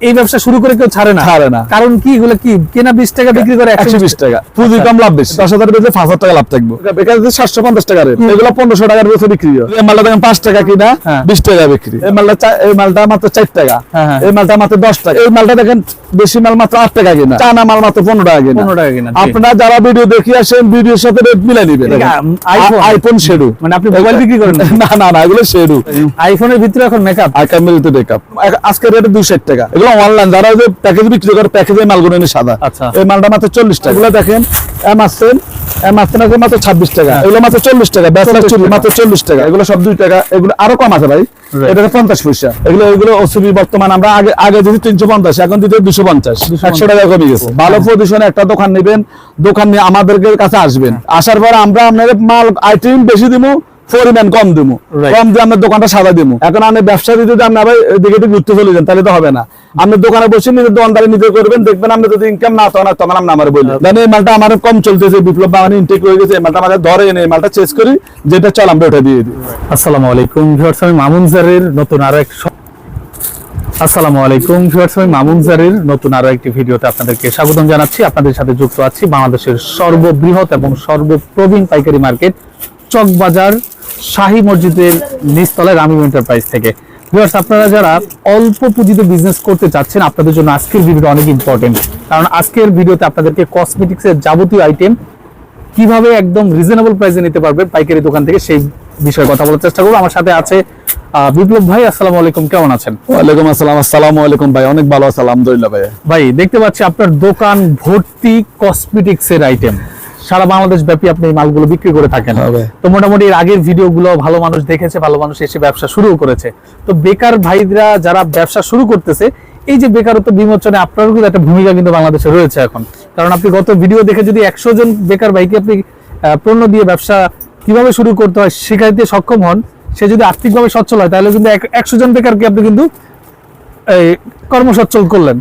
এই ব্যবসা শুরু করে কেউ ছাড়ে না। ছাড়ে না। কারণ কি? এগুলো কি? কেনা বিশ টাকা বিক্রি করে একশো বিশ টাকা। পুঁজি কম লাভ বেশি। দশ হাজার বেঁচে পাঁচ হাজার টাকা লাভ থাকব। এখানে সাতশো পঞ্চাশ টাকা রেট। এগুলো পনেরোশো টাকার বেঁচে বিক্রি হয়। এই মালটা দেখেন পাঁচ টাকা কিনা হ্যাঁ। বিশ টাকা বিক্রি। এই মালটা এই মালটা মাত্র চার টাকা। হ্যাঁ, হ্যাঁ। এই মালটা মাত্র দশ টাকা। এই মালটা দেখেন বেশি মাল মাত্র আট টাকা কিনা। চানা মাল মাত্র পনেরো টাকা কিনা। 15 টাকা কিনা। আপনারা যারা ভিডিও দেখি আসেন ভিডিওর সাথে রেট মিলাই নিবেন। আইফোন শেডু মানে আপনি মোবাইল বিক্রি করেন না? না না এগুলো শেডু আইফোনের ভিতরে এখন মেকআপ আইকামেরিতে মেকআপ আজকে রেট দুশো টাকা। এগুলো অনলাইন যারা যে প্যাকেজ বিক্রি করে প্যাকেজে মালগুলো এনে সাদা। আচ্ছা। এই মালটা মাত্র চল্লিশ টাকা। এগুলো দেখেন এম আসছেন এম আসছেন মাত্র ছাব্বিশ টাকা। এগুলো মাত্র চল্লিশ টাকা। ব্যাচলার 40 মাত্র চল্লিশ টাকা। এগুলো সব দুই টাকা। এগুলো আরও কম আছে ভাই। এটা পঞ্চাশ পয়সা। এগুলো এগুলো ওসিবি বর্তমান আমরা আগে আগে যদি তিনশো পঞ্চাশ এখন দিতে দুশো পঞ্চাশ। একশো টাকা কমে গেছে। ভালো পজিশনে একটা দোকান নেবেন। দোকান নিয়ে আমাদের কাছে আসবেন। আসার পর আমরা আপনাদের মাল আইটেম বেশি দিব পরিমাণ কম দিব কম দিয়ে আপনার দোকানটা সাদা দিব এখন আপনি ব্যবসা দিতে যদি আপনি আবার এদিকে ঘুরতে চলে যান তাহলে তো হবে না। আপনি দোকানে বসে নিজের দোকানদারি নিজে করবেন দেখবেন আপনি যদি ইনকাম না তখন তখন আপনি আমার বললেন। মানে এই মালটা আমার কম চলতেছে বিপ্লব মানে ইনটেক হয়ে গেছে এই মালটা আমাদের ধরে এনে এই মালটা চেস করি যেটা চল আমরা ওটা দিয়ে দিই। আসসালামু আলাইকুম ভিউয়ার্স আমি মামুন জারের নতুন আরও এক আসসালামু আলাইকুম ভিউয়ার্স আমি মামুন জারের নতুন আরও একটি ভিডিওতে আপনাদেরকে স্বাগতম জানাচ্ছি। আপনাদের সাথে যুক্ত আছি বাংলাদেশের সর্ববৃহৎ এবং সর্বপ্রবীণ পাইকারি মার্কেট চকবাজার শাহী মসজিদের নিচতলায় রামিম এন্টারপ্রাইজ থেকে। ভিউয়ার্স আপনারা যারা অল্প পুঁজিতে বিজনেস করতে চাচ্ছেন আপনাদের জন্য আজকের ভিডিওটা অনেক ইম্পর্টেন্ট কারণ আজকের ভিডিওতে আপনাদেরকে কসমেটিক্সের যাবতীয় আইটেম কীভাবে একদম রিজনেবল প্রাইসে নিতে পারবে পাইকারি দোকান থেকে সেই বিষয়ে কথা বলার চেষ্টা করব। আমার সাথে আছে বিপ্লব ভাই আসসালামু আলাইকুম কেমন আছেন? ওয়ালাইকুম আসসালাম আসসালামু আলাইকুম ভাই অনেক ভালো আছে আলহামদুলিল্লাহ ভাই ভাই দেখতে পাচ্ছি আপনার দোকান ভর্তি কসমেটিক্স এর আইটেম সারা বাংলাদেশ ব্যাপী আপনি এই মালগুলো বিক্রি করে থাকেন। তো মোটামুটি এর আগের ভিডিওগুলো ভালো মানুষ দেখেছে ভালো মানুষ এসে ব্যবসা শুরু করেছে। তো বেকার ভাইরা যারা ব্যবসা শুরু করতেছে এই যে বেকারত্ব বিমোচনে আপনারও কিন্তু একটা ভূমিকা কিন্তু বাংলাদেশে রয়েছে এখন। কারণ আপনি গত ভিডিও দেখে যদি একশো জন বেকার ভাইকে আপনি পণ্য দিয়ে ব্যবসা কীভাবে শুরু করতে হয় শেখাইতে সক্ষম হন সে যদি আর্থিকভাবে সচ্ছল হয় তাহলে কিন্তু এক- একশো জন বেকারকে আপনি কিন্তু কর্মসচ্ছল করলেন।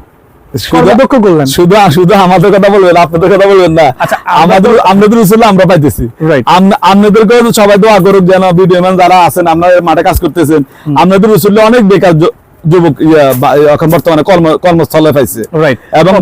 কর্মদক্ষ করলেন। শুধু শুধু আমাদের কথা বলবেন আপনাদের কথা বলবেন না। আচ্ছা, আমরা আমাদের আমাদের উচিত আমরা পাইতেছি। Right. আম- আপনাদেরকেও তো সবাই দোয়া করুক যেন ভিডিও ম্যান যারা আছেন আপনারা মাঠে কাজ করতেছেন। আপনাদের উচিত অনেক বেকার যুবক এখন বর্তমানে কর্মস্থলে পাইছে. এবং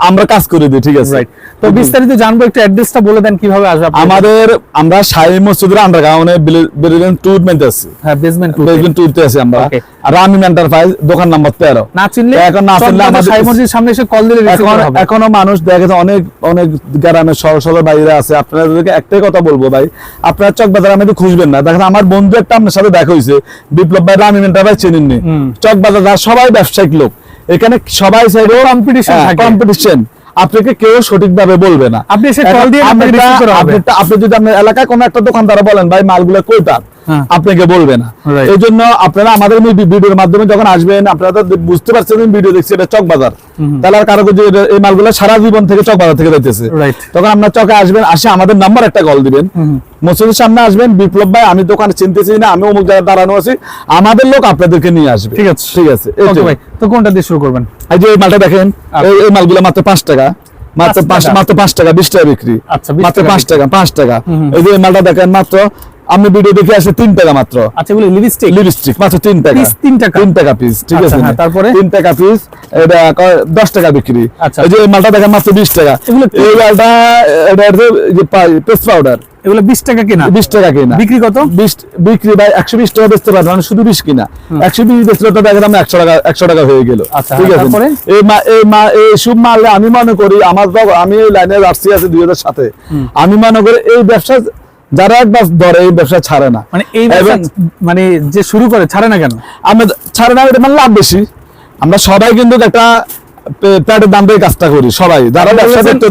আমরা কাজ করে দিই ঠিক আছে। তো বিস্তারিত জানব একটু অ্যাড্রেসটা বলে দেন কীভাবে আসবে আমাদের আমরা শাহী মসজিদের আন্ডারগ্রাউন্ডে ব্রিলিয়ান্ট ট্যুর মেন্ট আছি। হ্যাঁ বেসমেন্ট ব্রিলিয়ান্ট ট্যুরতে আছি আমরা। রামিম এন্টারপ্রাইজ দোকান নাম্বার তেরো। না চিনলে এখন না চিনলে আমাদের- সামনে এসে কল দিলে রিসিভ এখন করা হবে। এখনও মানুষ দেখা অনেক অনেক গ্রামের শহর শহর বাইরে আছে। আপনাদেরকে একটাই কথা বলব ভাই আপনারা চকবাজার আমি তো খুঁজবেন না। দেখেন আমার বন্ধু একটা আপনার সাথে দেখা হয়েছে বিপ্লব ভাই রামি মেন্টার ভাই চেনেননি। হুম। চকবাজার যারা সবাই ব্যবসায়িক লোক এখানে সবাই competition থাকে। কম্পিটিশন আপনাকে কেউ সঠিকভাবে বলবে না। আপনি যদি আপনার এলাকায় কোনো একটা দোকানদার বলেন ভাই মালগুলো কোথার হ্যাঁ। আপনাকে বলবে না। এই জন্য আপনারা আমাদের ভিডিওর মাধ্যমে যখন আসবেন আপনারা বুঝতে পারছেন ভিডিও দেখছি এটা চক বাজার। তাহলে আর কারও এই মালগুলো সারা জীবন থেকে চক বাজার থেকে যাইতেছে। তখন আপনার চকে আসবেন আসে আমাদের নাম্বার একটা কল দিবেন। মসজিদের সামনে আসবেন বিপ্লব ভাই আমি দোকানে চিনতেছি না আমি অমুক জায়গায় দাঁড়ানো আছি আমাদের লোক আপনাদেরকে নিয়ে আসবে। ঠিক আছে। ঠিক আছে ভাই তো কোনটা দিয়ে শুরু করবেন? এই যে এই মালটা দেখেন এই এই মালগুলো মাত্র পাঁচ টাকা। মাত্র মাত্র পাঁচ টাকা বিশ টাকা বিক্রি। আচ্ছা, 20 মাত্র পাঁচ টাকা পাঁচ টাকা। এই যে মালটা দেখেন মাত্র আমি ভিডিও দেখে আসে তিন টাকা মাত্র। আচ্ছা এগুলো লিপস্টিক লিপস্টিক মাত্র তিন টাকা। Piece তিন টাকা? তিন টাকা পিস ঠিক আচ্ছা, আছে হ্যাঁ, তারপরে? তিন টাকা পিস এটা দশ টাকা বিক্রি। আচ্ছা। এই যে মালটা দেখেন মাত্র বিশ টাকা। এই মালটা এটা পেস্ট পাউডার এগুলো বিশ টাকা কিনা? বিশ টাকা কিনা। বিক্রি কত? বিশ বিক্রি ভাই একশো বিশ টাকা বেচতে পারবেন মানে শুধু বিশ কিনা। একশো বিশ বেচলে তো একশো টাকা একশো টাকা হয়ে গেল। আচ্ছা, ঠিক আছে এই মা এই মা এই সব মাল আমি মনে করি আমার আমি এই লাইনে রাশি আছে দুই হাজার সাথে আমি মনে করি এই ব্যবসা যারা একবার ধরে এই ব্যবসা ছাড়ে না। মানে এই মানে যে শুরু করে ছাড়ে না কেন? আমরা ছাড়ে না এটা মানে লাভ বেশি। আমরা সবাই কিন্তু একটা পে- দাম দিয়ে কাজটা করি সবাই। যারা ব্যবসা করতে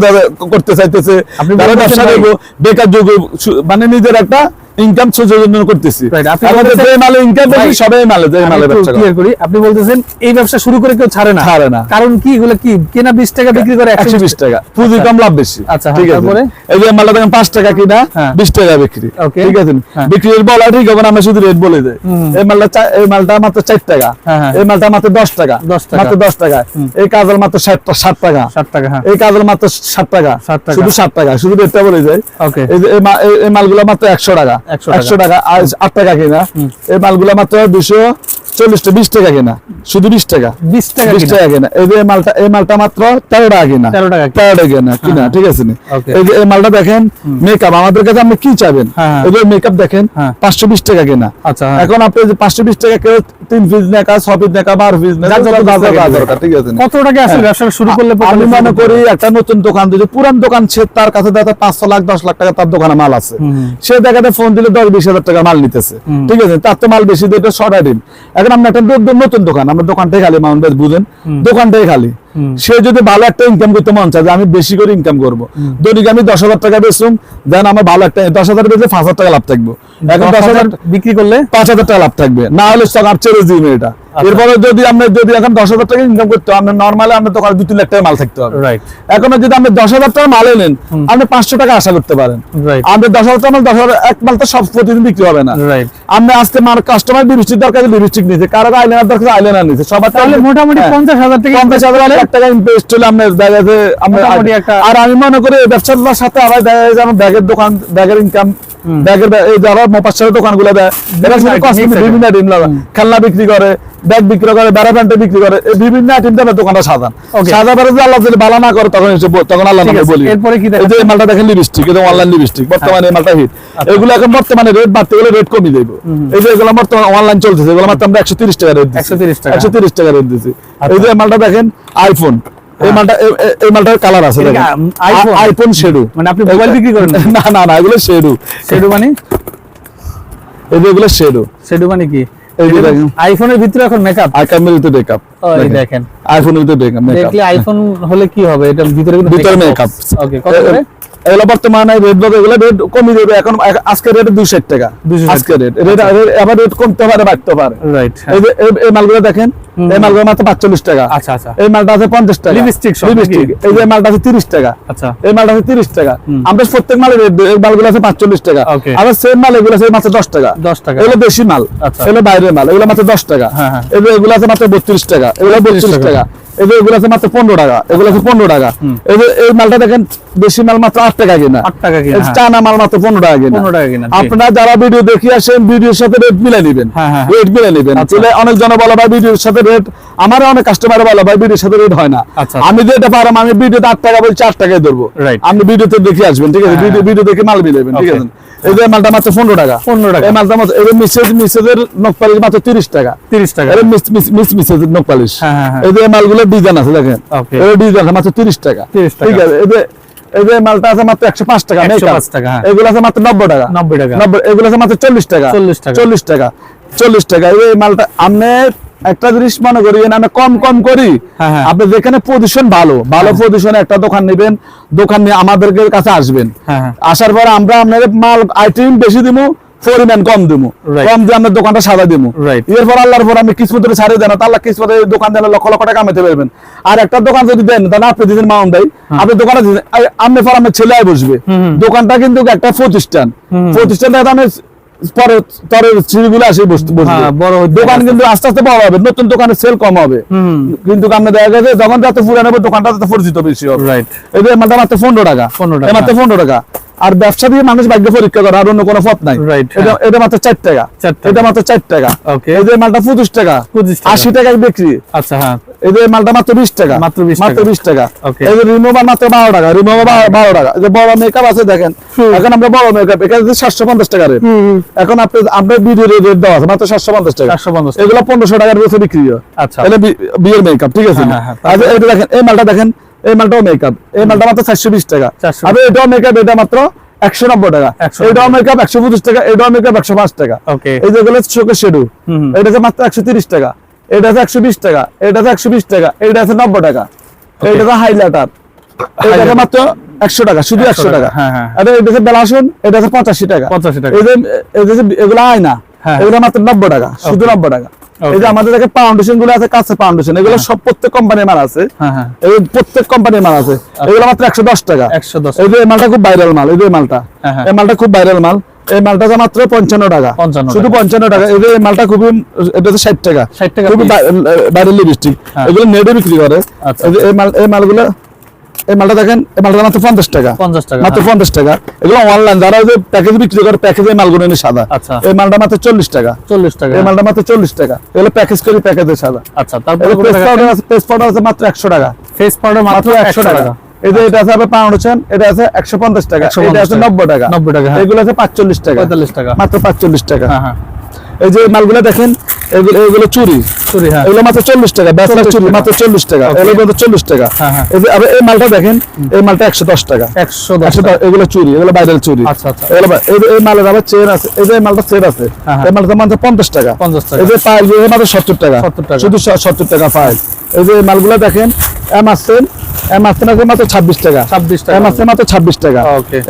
করতে চাইতেছে যারা ব্যবসা করব বেকার যোগ্য মানে নিজের একটা ইনকাম জন্য করতেছি। আপনি আমাদের যে মালে ইনকাম বেশি সবাই মালে যে মালে ব্যবসা করি। আপনি বলতেছেন এই ব্যবসা শুরু করে কেউ ছাড়ে না। ছাড়ে না। কারণ কি এগুলো কি কেনা বিশ টাকা বিক্রি করে একশো বিশ টাকা। পুঁজি কম লাভ বেশি। আচ্ছা, হ্যাঁ, ঠিক আছে। এই যে মালটা দেখেন পাঁচ টাকা কিনা হ্যাঁ। বিশ টাকা বিক্রি। ঠিক আছে? হ্যাঁ। বিক্রি রেট বলা ঠিক হবে আমরা শুধু রেট বলে দেয় এই মালটা এই মালটা মাত্র চার টাকা। হ্যাঁ, হ্যাঁ। এই মালটা মাত্র দশ টাকা। 10 টাকা। মাত্র দশ টাকা। এই কাজল মাত্র ষাট টাকা। ষাট টাকা হ্যাঁ। এই কাজল মাত্র ষাট টাকা। 60 টাকা। শুধু ষাট টাকা। শুধু রেটটা বলে যায় এই মালগুলো মাত্র একশো 100 টাকা। একশো টাকা আর আট টাকা কিনা এই মালগুলো মাত্র দুশো চল্লিশটা বিশ টাকা কিনা শুধু বিশ টাকা বিশ টাকা বিশ কিনা। টাকা কিনা এই যে মালটা এই মালটা মাত্র তেরো টাকা কিনা 13 টাকা কিনা। তেরো টাকা কিনা কিনা হ্যাঁ। ঠিক আছে নি? এই যে এই মালটা দেখেন মেকআপ আমাদের কাছে আপনি কি চাবেন হ্যাঁ, হ্যাঁ। এই যে মেকআপ দেখেন হ্যাঁ। পাঁচশো বিশ টাকা কিনা আচ্ছা হ্যাঁ। এখন আপনি যে পাঁচশো বিশ টাকা কেউ তিন পিস নেকা ছ পিস নেকা বারো পিস নেকা ঠিক আছে? কত টাকা আসলে ব্যবসা শুরু করলে আমি মনে করি একটা নতুন দোকান যদি পুরান দোকান সে তার কাছে দেখা পাঁচশো লাখ দশ লাখ টাকা তার দোকানে মাল আছে সে দেখাতে ফোন দিলে দশ বিশ হাজার টাকা মাল নিতেছে। ঠিক আছে? তার তো মাল বেশি দিয়ে সরাই দিন। এখন আমরা একটা নতুন- দোকান আমরা দোকানটাই খালি মাউন্ট বেস বুঝেন। দোকানটাই খালি। সে যদি ভালো একটা ইনকাম করতে মন চায় যে আমি বেশি করে ইনকাম করব। দৈনিক আমি দশ হাজার টাকা বেচুম দেন আমার ভালো একটা দশ হাজার বেচে পাঁচ হাজার টাকা লাভ থাকব। এখন দশ হাজার বিক্রি করলে? পাঁচ হাজার টাকা লাভ থাকবে। না হলে স্টক আপ ছেড়ে দিবে এটা। এরপরে যদি আমরা যদি এখন দশ হাজার টাকা ইনকাম করতে হবে আপনার নর্মালি আপনার দোকানে দু তিন লাখ টাকা মাল থাকতে হবে। রাইট এখন যদি আপনি দশ হাজার টাকা মাল এলেন আপনি পাঁচশো টাকা আশা করতে পারেন. আপনি দশ হাজার টাকা মাল দশ হাজার এক মাল তো সব প্রতিদিন বিক্রি হবে না। রাইট আপনি আজকে মার কাস্টমার দরকার নিতে কারও আইলাইনার দরকার আইলাইনার নিতে সবার তাহলে মোটামুটি হ্যাঁ। পঞ্চাশ হাজার টাকা পঞ্চাশ হাজার টাকা ইনভেস্ট হলে আপনার ব্যাগে আর আমি মনে করি সাথে আবার দেখা যায় আমার ব্যাগের দোকান ব্যাগের ইনকাম ব্যাগের এই যারা দোকানগুলো দেয়। বিভিন্ন খেলনা বিক্রি করে ব্যাগ বিক্রি করে বেড়া প্যান্টে বিক্রি করে এই বিভিন্ন আইটেম দিয়ে দোকানটা সাজান। সাজা বেড়ে যদি আল্লাহ যদি ভালো না করে তখন তখন আল্লাহ নামে বলি। এরপরে কি এই যে মালটা দেখেন লিপস্টিক এটা অনলাইন লিপস্টিক বর্তমানে মালটা হিট এগুলো এখন বর্তমানে রেট বাড়তে গেলে রেট কমিয়ে দেবো এই যে এগুলো বর্তমানে অনলাইন চলতেছে এগুলো মাত্র আমরা একশো তিরিশ টাকা রেট 130 টাকা। একশো তিরিশ টাকা রেট দিচ্ছি এই যে মালটা দেখেন আইফোন এই মালটা এই মালটার কালার আছে এটা কি, দেখেন। উম, iPhone? আ- আইফোন শেডু মানে আপনি মোবাইল বিক্রি করেন না? না না না এগুলো শেডু সেটু মানে? এই যে এগুলো শেডু সেটু মানে কি? এই যে দেখেন। আইফোনের ভিতরে এখন মেকআপ আইকামের ভিতরে মেকআপ এই দেখেন। আইফোনের ভিতরে মেকআপ দেখলে আইফোন হলে কি হবে? এটা ভিতরে কিন্তু ভিতরে মেকআপ ওকে কত করে? এগুলো বর্তমানে রেট বলতে এগুলো রেট কমিয়ে দেবে। এখন আজকে রেট দুশো টাকা। 260 আজকে রেট রেট আবার রেট কমতে পারে বাড়তে পারে। রাইট এই- এই মালগুলো দেখেন। এই মালগুলো মাত্র পাঁচচল্লিশ টাকা। আচ্ছা আচ্ছা। এই মালটা আছে পঞ্চাশ টাকা। সব লিপস্টিক এই যে মালটা আছে তিরিশ টাকা। আচ্ছা। এই মালটা আছে তিরিশ টাকা। আমরা প্রত্যেক মালের মালগুলো আছে পাঁচচল্লিশ টাকা. আবার সেম মাল এগুলো আছে মাত্র দশ টাকা। 10 টাকা। এগুলো বেশি মাল। আচ্ছা। এগুলো বাইরের মাল। এগুলো মাত্র দশ টাকা। হ্যাঁ, হ্যাঁ। এগুলো আছে মাত্র বত্রিশ টাকা। এগুলো বত্রিশ টাকা। এগুলো আছে মাত্র পনেরো টাকা। এগুলো আছে পনেরো টাকা। এই মালটা দেখেন বেশি মাল মাত্র আট টাকা কিনা। আট টাকা কিনা, হ্যাঁ। চানা মাল মাত্র পনেরো টাকা কিনা। 15 টাকা কিনা, আপনারা যারা ভিডিও দেখে আসেন ভিডিওর সাথে রেট মিলাই নেবেন। হ্যাঁ, হ্যাঁ। রেট মিলাই নেবেন। তাহলে অনেক জন বলে ভাই ভিডিওর সাথে রেট আমারও অনেক কাস্টমার বলে ভাই ভিডিওর সাথে রেট হয় না। আচ্ছা। আমি যেটা পারলাম আমি ভিডিওতে আট টাকা বলছি আট টাকায় ধরবো। আপনি ভিডিওতে দেখে আসবেন ঠিক আছে? হ্যাঁ, ভিডিও ভিডিও দেখে মাল মিলাবেন ঠিক আছে? এই যে মালটা মাত্র পনেরো টাকা। 15 টাকা। এই মালটা মাত্র এই মিসেজ মিসেজের নখ পালিশ মাত্র তিরিশ টাকা। 30 টাকা। এটা মিস মিস মিস মিসেজের নখ পালিশ হ্যাঁ, হ্যাঁ, হ্যাঁ। এই যে মালগুলো ডিজাইন আছে দেখেন. এই ডিজাইন মাত্র তিরিশ টাকা। 30 টাকা। ঠিক আছে? এই যে এই যে মালটা আছে মাত্র টাকা 105 টাকা, হ্যাঁ। এগুলো আছে মাত্র নব্বই টাকা 90 টাকা। এগুলো আছে মাত্র চল্লিশ টাকা 40 টাকা। চল্লিশ টাকা চল্লিশ টাকা এই মালটা আপনি একটা জিনিস মনে করি আমি কম কম করি হ্যাঁ, হ্যাঁ। আপনি যেখানে পজিশন ভালো ভালো পজিশনে একটা দোকান নেবেন দোকান নিয়ে আমাদের কাছে আসবেন। আসার পর আমরা আপনাদের মাল আইটেম বেশি দিব পরিমাণ কম দিব কম দিয়ে আমরা দোকানটা সাদা দিব এরপর আল্লাহর পর আমি কিসমতের ছাড়িয়ে দেন আল্লাহ কিসমতে দোকান দিলে লক্ষ লক্ষ টাকা কামাতে পারবেন। আর একটা দোকান যদি দেন তাহলে আপনি দিবেন মাউন্ট ভাই। আপনি দোকানে আপনি পর আমার ছেলে বসবে। দোকানটা কিন্তু একটা প্রতিষ্ঠান। প্রতিষ্ঠানটা আমি পরে তরে সিঁড়িগুলো আসে হ্যাঁ, বড় দোকান কিন্তু আস্তে আস্তে বড় হবে নতুন দোকানের সেল কম হবে। কিন্তু আপনি দেখা গেছে যখন যত পুরানো দোকানটা পরিচিত বেশি হবে. এই মাত্র পনেরো টাকা। 15 টাকা। মাত্র পনেরো টাকা। আর ব্যবসা দিয়ে মানুষ ভাগ্য পরীক্ষা করে আর অন্য কোনো পথ নাই। এটা হ্যাঁ। মাত্র চার টাকা। এটা মাত্র চার টাকা. এই যে মালটা পঁচিশ টাকা। আশি টাকায় বিক্রি। আচ্ছা হ্যাঁ। এই যে মালটা মাত্র বিশ টাকা। মাত্র 20 মাত্র বিশ টাকা। Okay. এই যে রিমোভার মাত্র বারো টাকা। রিমোভার বারো টাকা। যে বড় মেকআপ আছে দেখেন। এখন আমরা বড় মেকআপ এখানে সাতশো পঞ্চাশ টাকা রেট এখন আপনি আপনার ভিডিও রেট দেওয়া আছে মাত্র সাতশো পঞ্চাশ টাকা। 750 এগুলো পনেরোশো টাকার বেশি বিক্রি আচ্ছা। এটা বিয়ের মেকআপ ঠিক আছে? হ্যাঁ, হ্যাঁ, এটা দেখেন এই মালটা দেখেন এই মালটাও মেকআপ এই মালটা মাত্র চারশো বিশ টাকা। 420 আর এটাও মেকআপ এটা মাত্র একশো নব্বই টাকা। 190 এটাও মেকআপ একশো পঁচিশ টাকা এটাও মেকআপ একশো পাঁচ টাকা. এই যেগুলো চোখের শেডু এটা আছে মাত্র একশো তিরিশ টাকা। এটা আছে একশো বিশ টাকা। এটা আছে একশো বিশ টাকা। এটা আছে নব্বই টাকা। এটা আছে হাইলাইটার এটা আছে মাত্র একশো টাকা শুধু একশো টাকা। হ্যাঁ, হ্যাঁ। আর এটা আছে বেলাসন এটা আছে পঁচাশি টাকা। 85 টাকা। এগুলো আয়না। হ্যাঁ। এগুলো মাত্র নব্বই টাকা শুধু নব্বই টাকা। এই যে আমাদের কাছে ফাউন্ডেশনগুলো আছে কাছে ফাউন্ডেশন এগুলো সব প্রত্যেক কোম্পানির মাল আছে। হ্যাঁ হ্যাঁ। এই প্রত্যেক কোম্পানির মাল আছে। এগুলো মাত্র একশো দশ টাকা। 110 এই যে মালটা খুব ভাইরাল মাল এই যে মালটা। হ্যাঁ, হ্যাঁ। এই মালটা খুব ভাইরাল মাল। এই মালটা আছে মাত্র পঞ্চান্ন টাকা। শুধু পঞ্চান্ন টাকা। এই মালটা খুবই এটা হচ্ছে ষাট টাকা। 60 টাকা খুবই। ভাইরাল লিপস্টিক হ্যাঁ। এগুলো নেটে বিক্রি করে। আচ্ছা। এই যে এই মাল এই মালগুলো এই মালটা দেখেন এই মালটা মাত্র পঞ্চাশ টাকা। পঞ্চাশ টাকা মাত্র হ্যাঁ। পঞ্চাশ টাকা। এগুলো অনলাইন যারা ওই প্যাকেজ বিক্রি করে প্যাকেজে মালগুলো এনে সাদা। আচ্ছা। এই মালটা মাত্র চল্লিশ টাকা। চল্লিশ টাকা। এই মালটা মাত্র চল্লিশ টাকা। এগুলো প্যাকেজ করি প্যাকেজে সাদা। আচ্ছা তারপরে পাউডার আছে পেস্ট পাউডার আছে মাত্র একশো টাকা। ফেস পাউডার মাত্র একশো টাকা। এই যে এটা আছে আপনার পাউন্ড এটা আছে একশো পঞ্চাশ টাকা। 150 এটা আছে টাকা। নব্বই টাকা। 90 টাকা, হ্যাঁ। এগুলো আছে পাঁচচল্লিশ টাকা। পঁয়তাল্লিশ টাকা। মাত্র পাঁচচল্লিশ টাকা। হ্যাঁ হ্যাঁ। এই যে মালগুলো দেখেন এগুলো এগুলো চুরি চুরি হ্যাঁ এগুলো মাত্র চল্লিশ টাকা 40 চুরি মাত্র চল্লিশ টাকা এগুলো মাত্র চল্লিশ টাকা হ্যাঁ, হ্যাঁ। এই যে এই মালটা দেখেন এই মালটা একশো দশ টাকা একশো দশ একশো টাকা। এগুলো চুরি এগুলো বাইরের চুরি আচ্ছা, আচ্ছা। এই মালের আবার চেন আছে এই যে মালটা চেন আছে হ্যাঁ। এই মালটা মাত্র পঞ্চাশ টাকা 50 টাকা। এই যে পাইল এই মাত্র সত্তর টাকা 70 টাকা। শুধু সত্তর টাকা পাইল এই যে মালগুলো দেখেন এম আসছেন এম আসছেন মাত্র ছাব্বিশ টাকা 26 টাকা। এম আসছেন মাত্র ছাব্বিশ টাকা.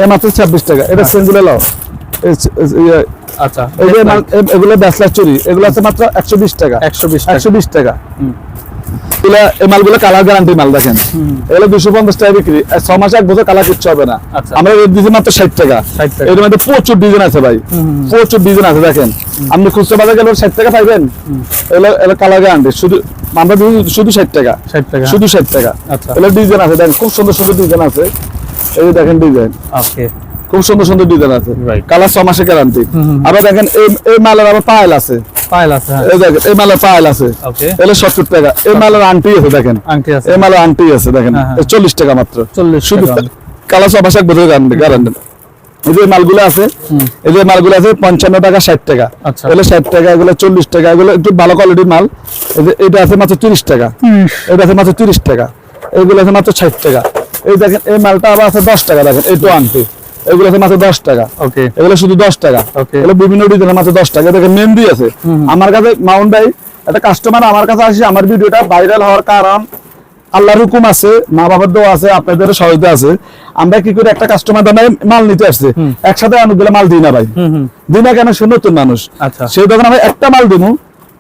এম আসছে ছাব্বিশ টাকা এটা সেনগুলো লাও আচ্ছা এই যে মাল- এ- এগুলো ব্যাচলার চুরি এগুলো আছে মাত্র একশো বিশ টাকা। 120 টাকা। একশো বিশ টাকা। এগুলা এই মালগুলো কালার গ্যারান্টি মাল দেখেন। এগুলো দুশো পঞ্চাশ টাকা বিক্রি। ছ মাসে এক বছর কালার কিচ্ছু হবে না। আচ্ছা। আমরা রেট দিচ্ছি মাত্র ষাট টাকা। এর মধ্যে প্রচুর ডিজাইন আছে ভাই। প্রচুর ডিজাইন আছে দেখেন। আপনি খুচরা বাজার গেলে ষাট টাকা পাইবেন। এগুলো এগুলো কালার গ্যারান্টি শুধু আমরা শুধু ষাট টাকা। 60 টাকা। শুধু ষাট টাকা। আচ্ছা। এগুলো ডিজাইন আছে দেখেন। খুব সুন্দর সুন্দর ডিজাইন আছে। এই দেখেন ডিজাইন ওকে খুব সুন্দর সুন্দর ডিজাইন আছে। কালার ছ মাসে গ্যারান্টি আবার দেখেন এই মালের আবার পায়েল আছে। হ্যাঁ। এই দেখেন এই মালের পায়েল আছে। ওকে সত্তর টাকা। এই মালের আন্টি আছে দেখেন। এই মালের আন্টি আছে দেখেন। হ্যাঁ, হ্যাঁ। চল্লিশ টাকা মাত্র। শুধু কালার সব আশা বছর গ্যারান্টি গ্যারান্টি এই যে মালগুলো আছে এই যে মালগুলো আছে পঞ্চান্ন টাকা ষাট টাকা। আচ্ছা। এগুলো ষাট টাকা এগুলো চল্লিশ টাকা এগুলো একটু ভালো কোয়ালিটির মাল। এই যে এটা আছে মাত্র তিরিশ টাকা। এটা আছে মাত্র তিরিশ টাকা। এগুলো আছে মাত্র ষাট টাকা। এই দেখেন এই মালটা আবার আছে দশ টাকা দেখেন এই টোয়ান্টি এগুলো আছে মাত্র দশ টাকা। ওকে। এগুলো শুধু দশ টাকা। এগুলো বিভিন্ন ডিজাইনের মাত্র দশ টাকা। দেখেন মেহেন্দি আছে। আমার কাছে মাউন্ট ভাই একটা কাস্টমার আমার কাছে আসে আমার ভিডিওটা ভাইরাল হওয়ার কারণ আল্লাহর হুকুম আছে মা বাবার দোয়া আছে আপনাদের সহায়তা আছে। আমরা কি করে একটা কাস্টমার দামে মাল নিতে আসছে। একসাথে অনেকগুলো মাল দিই না ভাই। দিই না কেন সে নতুন মানুষ? আচ্ছা। সে যখন আমি একটা মাল দিব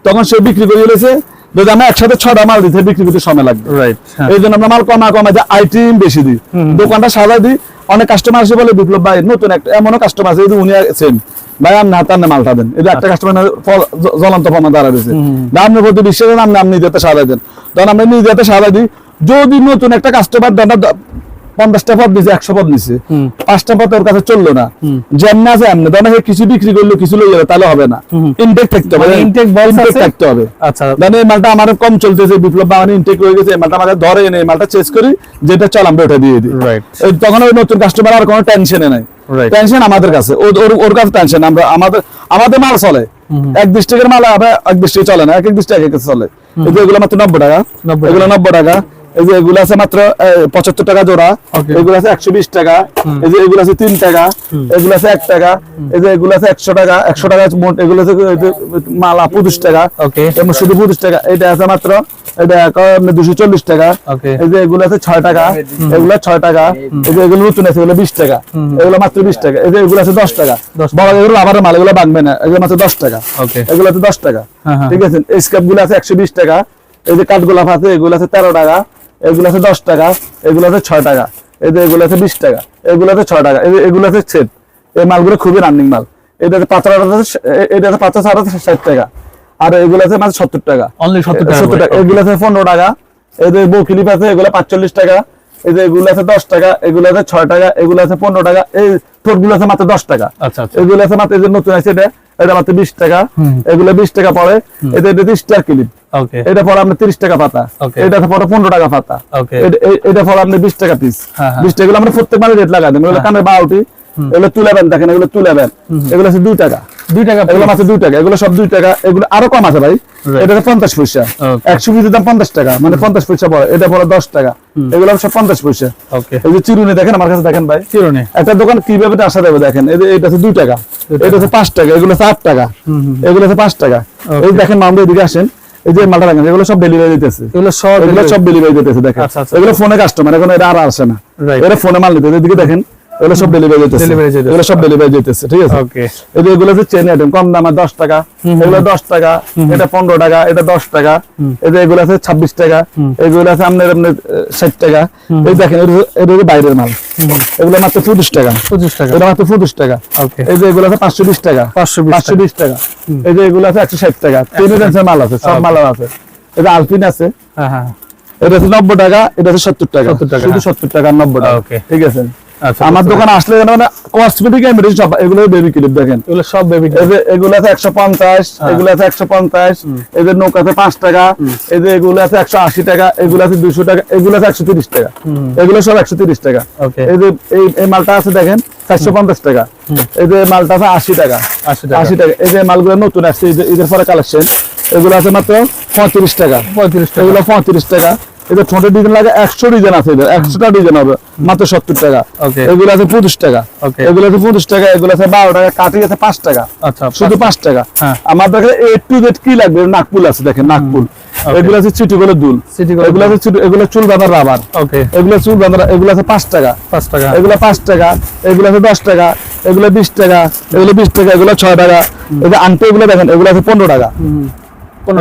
তখন সে বিক্রি করে দিয়েছে যদি আমি একসাথে ছটা মাল দিতে বিক্রি করতে সময় লাগবে। রাইট হ্যাঁ। এই জন্য আমরা মাল কমা কমা যে আইটেম বেশি দিই। দোকানটা সাজা দিই অনেক কাস্টমার আসে বলে বিপ্লব ভাই নতুন একটা এমনও কাস্টমার আছে যদি উনি সেম ভাই আপনি হাতার না মালটা দেন। এটা একটা কাস্টমার জ্বলন্ত প্রমাণ দাঁড়া দিয়েছে আপনি প্রতি বিশ্বাস দেন আপনি আপনি নিজেতে সাদা দেন। তখন আমরা নিজেতে সাদা দিই যদি নতুন একটা কাস্টমার পঞ্চাশটা পদ দিছে একশো পদ নিছে পাঁচটা পদ ওর কাছে চলল না। যেমনি আছে এমনি ধরেন কিছু বিক্রি করল কিছু লই গেলো তাহলে হবে না। ইনটেক থাকতে হবে। মানে box Intake আছে? থাকতে হবে। আচ্ছা। মানে এই মালটা আমার কম চলতেছে বিপ্লব বা ইনটেক হয়ে গেছে এই মালটা আমাদের ধরে এনে এই মালটা চেস করি যেটা চল আমরা ওটা দিয়ে দিই. তখন ওই নতুন কাস্টমার আর কোনো টেনশনে নাই। টেনশন আমাদের কাছে। ওর- কাছে টেনশন আমরা আমাদের আমাদের মাল চলে। এক ডিস্ট্রিক্টের মাল এক ডিস্ট্রিক্টে চলে না এক এক ডিস্ট্রিক্ট এক এক চলে। এগুলো মাত্র নব্বই টাকা। 90 এগুলো নব্বই টাকা। এই যে এগুলো আছে মাত্র পঁচাত্তর টাকা জোড়া. এগুলো আছে একশো বিশ টাকা এই যে এগুলো আছে তিন টাকা এগুলো আছে এক টাকা এই যে এগুলো আছে একশো টাকা একশো টাকা মোট এগুলো আছে মালা পঁচিশ টাকা শুধু পঁচিশ টাকা এটা আছে মাত্র এটা দুশো চল্লিশ টাকা এই যে এগুলো আছে ছয় টাকা এগুলো ছয় টাকা এই যে এগুলো নতুন আছে এগুলো বিশ টাকা এগুলো মাত্র বিশ টাকা এই যে এগুলো আছে দশ টাকা বড় এগুলো আবার মাল এগুলো বাঁধবে না এগুলো মাত্র দশ টাকা. এগুলো আছে দশ টাকা হ্যাঁ, হ্যাঁ। ঠিক আছে স্কেপগুলো আছে একশো বিশ টাকা এই যে কাঠগোলাপ আছে এগুলো আছে তেরো টাকা এগুলো আছে দশ টাকা এগুলো আছে ছয় টাকা এই যে এগুলো আছে বিশ টাকা এগুলো আছে ছয় টাকা এই যে এগুলো আছে সেট এই মালগুলো খুবই রানিং মাল এটা আছে পাঁচটা আছে এটা আছে পাঁচটা ছাড়া আছে ষাট টাকা আর এগুলো আছে মাত্র সত্তর টাকা 70 সত্তর টাকা এগুলো আছে পনেরো টাকা এই যে বউ ক্লিপ আছে এগুলো পাঁচচল্লিশ টাকা এই যে এগুলো আছে দশ টাকা এগুলো আছে ছয় টাকা এগুলো আছে পনেরো টাকা এই ঠোঁটগুলো আছে মাত্র দশ টাকা আচ্ছা আচ্ছা এগুলো আছে মাত্র এই যে নতুন আছে এটা এটা মাত্র বিশ টাকা এগুলো বিশ টাকা পড়ে এটা এটা তিরিশ টাকা ক্লিপ এটা পরে আপনি তিরিশ টাকা পাতা। এটা পরে পনেরো টাকা পাতা. এটা- পরে আপনি বিশ টাকা পিস হ্যাঁ, হ্যাঁ। বিশ টাকা আমরা প্রত্যেক মানে রেট লাগাই দেন। এগুলো কানের বাউটি এগুলো তুলেবেন দেখেন এগুলো তুলেবেন এগুলো আছে দুই টাকা। দুই টাকা এগুলো মাত্র দুই টাকা। এগুলো সব দুই টাকা। এগুলো আরও কম আছে ভাই। এটা পঞ্চাশ পয়সা. একশো পিসের দাম পঞ্চাশ টাকা। মানে পঞ্চাশ পয়সা পড়ে। এটা পড়ে দশ টাকা। এগুলো সব পঞ্চাশ পয়সা। ওকে এই যে চিরুনি দেখেন আমার কাছে দেখেন ভাই। চিরুনি। একটা দোকান কীভাবে আসা দেবে দেখেন। এটা হচ্ছে দুই টাকা। এটা হচ্ছে পাঁচ টাকা। এগুলো হচ্ছে আট টাকা। এগুলো হচ্ছে পাঁচ টাকা। এই দেখেন মামলা এদিকে আসেন। এই যে মালটা রাখেন এগুলো সব ডেলিভারি দিতেছে এগুলো সব এগুলো সব ডেলিভারি দিতেছে দেখেন আচ্ছা, আচ্ছা। এগুলো ফোনে কাস্টমার এখন এটা আর আসে না. এরা ফোনে মাল নিতে এদিকে দেখেন এগুলো সব ডেলিভারি দিতেছে। এগুলো সব ডেলিভারি দিতেছে ঠিক আছে? ওকে এগুলো হচ্ছে চেন আইটেম কম দামে দশ টাকা এগুলো দশ টাকা এটা পনেরো টাকা এটা দশ টাকা এই যে এগুলো আছে ছাব্বিশ টাকা এগুলো আছে আপনার আপনার ষাট টাকা। এই দেখেন এটা বাইরের মাল। এগুলো মাত্র পঁচিশ টাকা। পঁচিশ টাকা। এটা মাত্র পঁচিশ টাকা। ওকে এই যে এগুলো আছে পাঁচশো বিশ টাকা। 520 পাঁচশো বিশ টাকা। এই যে এগুলো আছে একশো ষাট টাকা। তিন রেঞ্জের মাল আছে সব মাল আছে। যে আলপিন আছে। হ্যাঁ হ্যাঁ এটা হচ্ছে নব্বই টাকা এটা হচ্ছে সত্তর টাকা। 70 টাকা, শুধু হ্যাঁ। সত্তর টাকা আর নব্বই টাকা। Okay. ঠিক আছে? আমার দোকানে আসলে মানে কসমেটিক মেডিসিন সব এগুলো বেবি ক্লিপ দেখেন। এগুলো সব বেবি যে এগুলো আছে একশো পঞ্চাশ হ্যাঁ। এগুলো আছে একশো পঞ্চাশ এদের নৌকা আছে পাঁচ টাকা এই যে এগুলো আছে একশো আশি টাকা এগুলো আছে দুশো টাকা এগুলো আছে একশো তিরিশ টাকা। এগুলো সব একশো তিরিশ টাকা। Okay. এই যে এই মালটা আছে দেখেন চারশো পঞ্চাশ টাকা। এই যে মালটা আছে আশি টাকা। 80 টাকা। আশি টাকা। এই যে মালগুলো নতুন আসছে যে- ঈদের পরে কালেকশন এগুলো আছে মাত্র পঁয়ত্রিশ টাকা। পঁয়ত্রিশ টাকা। এগুলো পঁয়ত্রিশ টাকা। এদের ঠোঁটের ডিজাইন লাগে একশো ডিজাইন আছে এদের একশোটা ডিজাইন হবে মাত্র সত্তর টাকা. এগুলো আছে পঁচিশ টাকা. এগুলো আছে পঁচিশ টাকা এগুলো আছে বারো টাকা কাটি আছে পাঁচ টাকা। আচ্ছা শুধু পাঁচ টাকা। হ্যাঁ। আমার দেখে এ টু জেড কি লাগবে? নাকপুল আছে দেখেন নাকপুল। এগুলো আছে চিটি গুলো দুল। এগুলো আছে এগুলো চুল বাঁধার রাবার। ওকে। এগুলো চুল বাঁধার এগুলো আছে পাঁচ টাকা। পাঁচ টাকা। এগুলো পাঁচ টাকা এগুলো আছে দশ টাকা এগুলো বিশ টাকা এগুলো বিশ টাকা এগুলো ছয় টাকা। এগুলো আনতে এগুলো দেখেন এগুলো আছে পনেরো টাকা।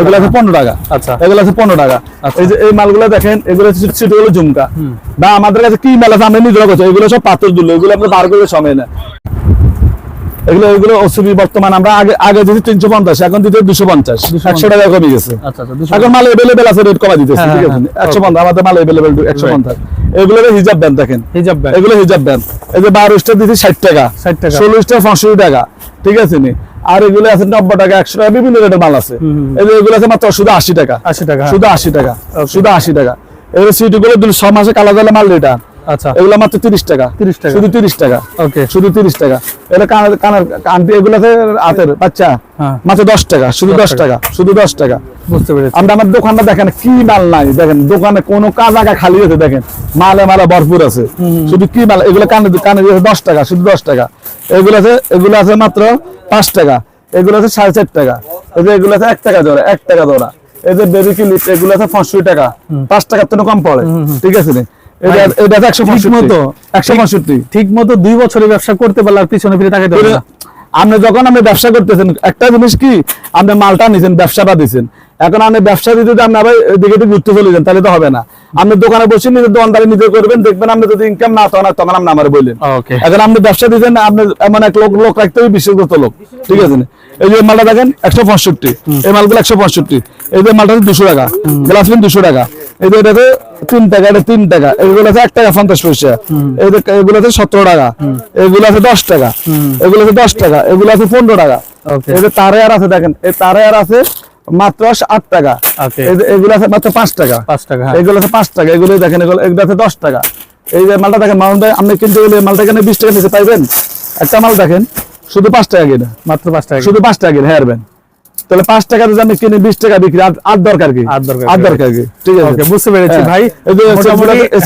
এগুলো আছে পনেরো টাকা। আচ্ছা। এগুলো আছে পনেরো টাকা। এই যে এই মালগুলো দেখেন এগুলো সেটা হলো ঝুমকা। বা আমাদের কাছে কি মাল আছে আমরা নিজেরা করছি। এগুলো সব পাথর দুল এগুলো আমরা বার করে সময় না। এগুলো এগুলো ওসবি বর্তমান আমরা আগে আগে দিতে তিনশো পঞ্চাশ এখন দিতে দুশো পঞ্চাশ। একশো টাকা কমে গেছে। আচ্ছা আচ্ছা দুশো এখন মাল এভেলেবেল আছে রেট কমা দিতেছে হ্যাঁ, ঠিক হ্যাঁ, আছে? হ্যাঁ। একশো পঞ্চাশ আমাদের মাল এভেলেবেল একশো পঞ্চাশ। এগুলো হিজাব ব্যান্ড দেখেন। হিজাব এগুলো হিজাব ব্যান্ড। এই যে ষাট টাকা। 60 টাকা। ষোলো স্টার পঁয়ষট্টি টাকা ঠিক আছে নি? আর এগুলো আছে নব্বই টাকা একশো টাকা বিভিন্ন রেটের মাল আছে। এগুলো আছে মাত্র শুধু আশি টাকা। আশি টাকা শুধু আশি টাকা শুধু আশি টাকা। এগুলো সিটি গুলো ছ মাসে কালা জালে মাল রিটার্ন। আচ্ছা। এগুলো মাত্র তিরিশ টাকা। 30 টাকা। শুধু তিরিশ টাকা। ওকে শুধু তিরিশ টাকা। এটা কানের কানের আন্টি এগুলো আছে হাতের বাচ্চা। হ্যাঁ। মাত্র দশ টাকা। শুধু দশ টাকা। শুধু দশ টাকা। বুঝতে পেরেছি। আমরা আমার দোকানটা দেখেন কি মাল নাই। দেখেন দোকানে কোনো কাজ আগা খালি আছে দেখেন। মালে মালে ভরপুর আছে। শুধু কি মাল? এগুলো কানে কানে দিয়েছে দশ টাকা শুধু দশ টাকা। এগুলো আছে এগুলো আছে মাত্র পাঁচ টাকা। এগুলো আছে সাড়ে চার টাকা। এই যে এগুলো আছে এক টাকা জোড়া এক টাকা জোড়া। এই যে বেবি ক্লিপ এগুলো আছে পঁয়ষট্টি টাকা। পাঁচ টাকার তো কম পড়ে। ঠিক আছে? এটা একশো মতো। একশো পঁয়ষট্টি। ঠিক মতো দুই বছরের ব্যবসা করতে পারলে আর পিছনে ফিরে তাকাইতে হবে আপনি যখন আপনি ব্যবসা করতেছেন একটা জিনিস কি? আপনি মালটা নিছেন ব্যবসাটা দিছেন। এখন আপনি ব্যবসা যদি আপনি আবার এদিকে ঘুরতে চলে যান তাহলে তো হবে না। আপনি দোকানে বসে নিজের দোকানদারি নিজে করবেন দেখবেন আপনি যদি ইনকাম না তখন তখন আপনি আমার বললেন। এখন আপনি ব্যবসা দিচ্ছেন আপনি এমন এক লোক লোক রাখতে হবে বিশ্বস্ত লোক। ঠিক আছে? এই যে মালটা দেখেন একশো পঁয়ষট্টি। এই মালগুলো একশো পঁয়ষট্টি। এই যে মালটা দুশো টাকা। গ্লাস পেন দুশো টাকা। এই যে এটাতে তিন টাকা এটা তিন টাকা। এগুলো আছে এক টাকা পঞ্চাশ পয়সা। এই যে এগুলো আছে সতেরো টাকা। এগুলো আছে দশ টাকা। এগুলো আছে দশ টাকা। এগুলো আছে পনেরো টাকা. এই যে তারে আর আছে দেখেন। এই তারে আর আছে মাত্র আট টাকা। যে এগুলো আছে মাত্র পাঁচ টাকা। পাঁচ টাকা হ্যাঁ। এগুলো আছে পাঁচ টাকা এগুলো দেখেন এগুলো এগুলো আছে দশ টাকা। এই যে মালটা দেখেন মাউন্ট আপনি কিনতে গেলে মালটা এখানে বিশ টাকা পাইবেন? একটা মাল দেখেন শুধু পাঁচ টাকা কিনা। মাত্র পাঁচ টাকা শুধু পাঁচ টাকা কিনে হেয়ার তাহলে পাঁচ টাকা যদি আমি কিনে বিশ টাকা বিক্রি আর- দরকার কি? আর দরকার কি? ঠিক আছে। বুঝতে পেরেছি হ্যাঁ। ভাই।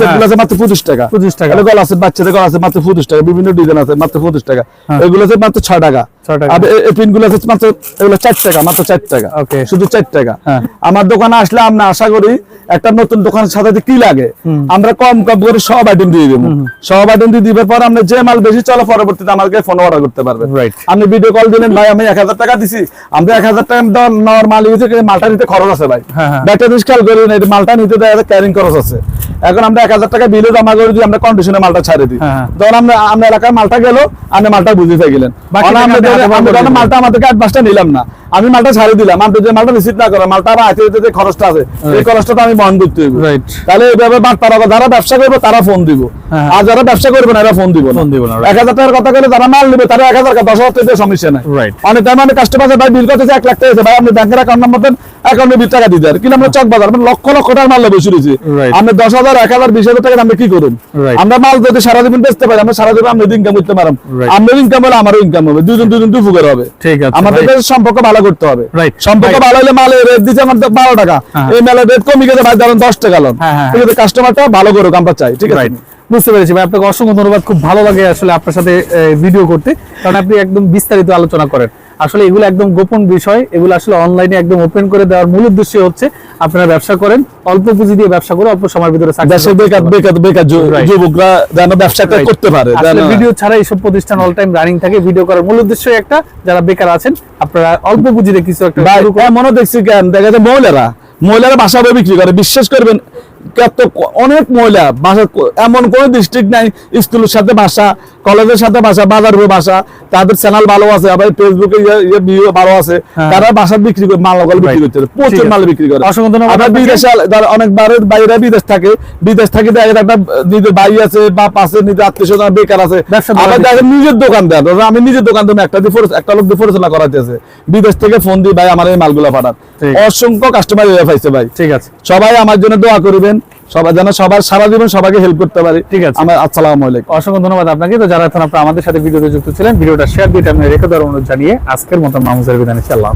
হ্যাঁ। আছে মাত্র পঁচিশ টাকা। 25 টাকা। গলা আছে বাচ্চাদের গলা আছে মাত্র পঁচিশ টাকা বিভিন্ন ডিজাইন আছে মাত্র পঁচিশ টাকা। হ্যাঁ। এগুলো আছে মাত্র ছয় টাকা। হ্যাঁ। আমার দোকানে আসলে আমরা আশা করি একটা নতুন কি লাগে আমরা কম কম করে সব আইটেম দিয়ে দেবো। সব আইটেম দিয়ে দিবার পর আপনি যে মাল বেশি চলে পরবর্তীতে আমাকে ফোন অর্ডার করতে পারবেন. আপনি ভিডিও কল দিলেন ভাই আমি এক হাজার টাকা দিছি। আমরা এক হাজার টাকা নেওয়ার মাল মালটা নিতে খরচ আছে ভাই। হ্যাঁ, হ্যাঁ। ব্যাটারি খেয়াল মালটা নিতে দেয় ক্যারিং খরচ আছে। এখন আমরা এক হাজার টাকা বিলে জমা করে দিই আমরা কন্ডিশনে মালটা ছাড়ে দিই হ্যাঁ, হ্যাঁ। ধর আমরা আমরা এলাকায় মালটা গেলো আমি মালটা বুঝে গেলেন। মালটা আমাদেরকে অ্যাডভান্সটা নিলাম না আমি মালটা ছাড়ে দিলাম। আপনি যে মালটা রিসিভ না করেন মালটা আবার হাতে যে খরচটা আছে এই খরচটা তো আমি বহন করতে হইব. তাহলে এইভাবে বার্তা রাখো যারা ব্যবসা করবে তারা ফোন দিব। হ্যাঁ। আর যারা ব্যবসা করবে না এরা ফোন দিব ফোন দিব না. এক হাজার টাকার কথা বলে যারা মাল নেবে তারা এক হাজার টাকা দশ হাজার টাকা দিয়ে সমস্যা নাই. অনেক টাইম আমি কাস্টমার ভাই বিল করতেছে এক লাখ টাকা ভাই আপনি ব্যাংকের অ্যাকাউন্ট নাম্বার দেন অ্যাকাউন্টে বিশ টাকা দিতে কিন্তু আমরা চক বাজার। আমরা লক্ষ লক্ষ টাকার মাল বসে রয়েছি. আপনি দশ হাজার এক হাজার বিশ হাজার টাকা আমরা কি করুন আমরা মাল যদি সারা জীবন বেচতে পারি আমরা সারা জীবন আমরা ইনকাম করতে পারলাম. আমাদের ইনকাম হলে আমারও ইনকাম হবে। দুজন দুজন দু ফুকের হবে। ঠিক আছে, আমাদের সম্পর্ক ভালো করতে হবে. সম্পর্ক ভালো হলে মালের রেট দিচ্ছে আমার বারো টাকা। হ্যাঁ। এই মেলের রেট কমে গেছে ভাই ধরেন দশ টাকা লোন হ্যাঁ, হ্যাঁ, ঠিক আছে কাস্টমারটা ভালো করুক আমরা চাই ঠিক আছে? বুঝতে পেরেছি ভাই আপনাকে অসংখ্য ধন্যবাদ। খুব ভালো লাগে আসলে আপনার সাথে ভিডিও করতে। কারণ আপনি একদম বিস্তারিত আলোচনা করেন। আসলে এগুলো একদম গোপন বিষয় এগুলো আসলে অনলাইনে একদম ওপেন করে দেওয়ার মূল উদ্দেশ্য হচ্ছে আপনারা ব্যবসা করেন অল্প পুঁজি দিয়ে ব্যবসা করে অল্প সময়ের ভিতরে বেকার বেকার যুবকরা যেন ব্যবসাটা করতে পারে ভিডিও ছাড়া এইসব প্রতিষ্ঠান অল টাইম রানিং থাকে ভিডিও করার মূল উদ্দেশ্যই একটা যারা বেকার আছেন আপনারা অল্প পুঁজিতে কিছু একটা। এমনও দেখছি কেন? দেখা যায় মহিলারা মহিলারা বাসা বিক্রি করে বিশ্বাস করবেন কত অনেক মহিলা ভাষা এমন কোন ডিস্ট্রিক্ট নাই স্কুলের সাথে ভাষা কলেজের সাথে ভাষা বাজারের ভাষা তাদের চ্যানেল ভালো আছে আবার ফেসবুকে ভিডিও ভালো আছে হ্যাঁ। তারা ভাষা বিক্রি করে মাল বিক্রি. করতে প্রচুর মাল বিক্রি করে। আবার। বিদেশে অনেক বারের বাইরে বিদেশ থাকে বিদেশ থেকে একটা নিজের ভাই আছে বা পাশে নিজের আত্মীয় স্বজন বেকার আছে। আবার দেখেন নিজের দোকান দেয় আমি নিজের দোকান দেবো একটা দিয়ে একটা লোক দিয়ে পরিচালনা করাতেছে বিদেশ থেকে ফোন দিয়ে ভাই আমার এই মালগুলো পাঠান। অসংখ্য কাস্টমার পাইছে ভাই। ঠিক আছে। সবাই আমার জন্য দোয়া করবেন। সবাই যেন সবার সারা জীবন সবাইকে হেল্প করতে পারি ঠিক আছে। আমার আসসালামু আলাইকুম অসংখ্য ধন্যবাদ আপনাকে তো যারা এখন আপনারা আমাদের সাথে ভিডিওতে যুক্ত ছিলেন ভিডিওটা শেয়ার দিয়ে আপনি রেখে দেওয়ার অনুরোধ জানিয়ে আজকের মতো মামুজার বিধানে আল্লাহ।